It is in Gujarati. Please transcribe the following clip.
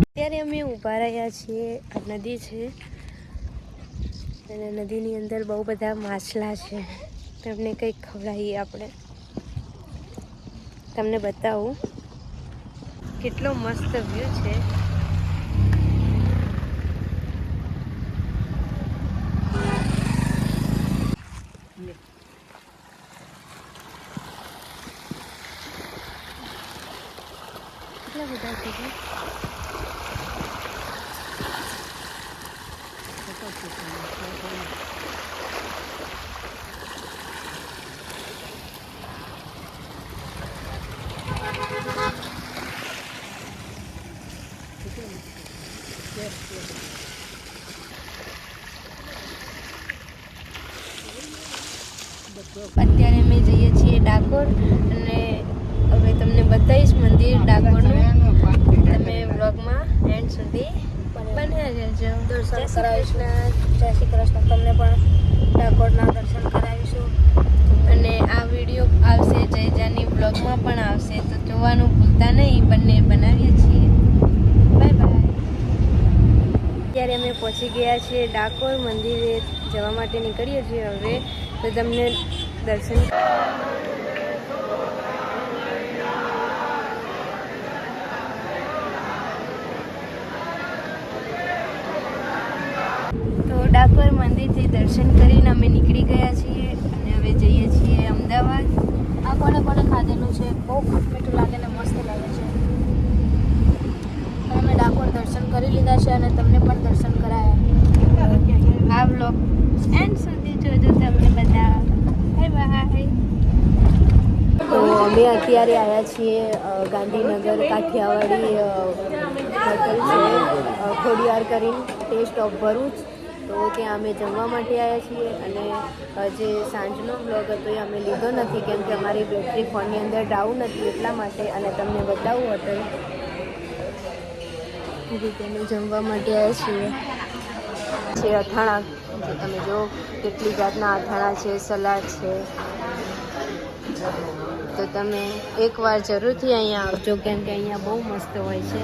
અત્યારે અમે ઊભા રહ્યા છીએ નદી છે. અને નદીની અંદર બહુ બધા માછલા છે. તમને કંઈક ખવડાવીએ આપણે. તમને બતાવું. કેટલો મસ્ત વ્યૂ છે. કેટલા બધા છે જી? અત્યારે અમે જઈએ છીએ ડાકોર અને હવે તમને બતાવીશ મંદિર ડાકોરનું. તમે વ્લોગમાં એન્ડ સુધી બન્યા રહેજો. દર્શન જય કરાવીશું. જય શ્રી કૃષ્ણ. તમને પણ ડાકોરના દર્શન કરાવીશું. અને આ વીડિયો આવશે જયજાની વ્લોગમાં પણ આવશે. તો જોવાનું ભૂલતા નહીં. બંને બનાવીએ છીએ. બાય બાય અત્યારે અમે પહોંચી ગયા છીએ ડાકોર મંદિરે જવા માટે નીકળીએ છીએ હવે. તો તમને દર્શન તો ડાકોર મંદિરથી દર્શન કરીને અમે નીકળી ગયા છીએ અને હવે જઈએ છીએ અમદાવાદ. આ કોને કોને ખાધેલું છે? બહુ મીઠું લાગે ને મસ્ત લાગે છે. અમે ડાકોર દર્શન કરી લીધા છે અને તમને પણ દર્શન કરાયા. આ બ્લોગ એન્ડ સુધી જોજો તમને બધા. બાય બાય તો અમે અત્યારે આવ્યા છીએ ગાંધીનગર કાઠિયાવાડી હોટલ છે ખોડિયાર કરીને. Taste of Bharuch. તો ત્યાં અમે જમવા માટે આવ્યા છીએ અને જે સાંજનો બ્લોગ હતો એ અમે લીધો નથી કેમ કે અમારી બેટરી ફોનની અંદર ડાઉન હતી એટલા માટે અને તમને બતાવવું એ રીતે અમે જમવા માટે આવ્યા છીએ. છે અથાણા. તમે જો કેટલી જાતના અથાણા છે, સલાડ છે. તો તમે એકવાર જરૂરથી અહીંયા આવજો કેમ કે અહીંયા બહુ મસ્ત હોય છે.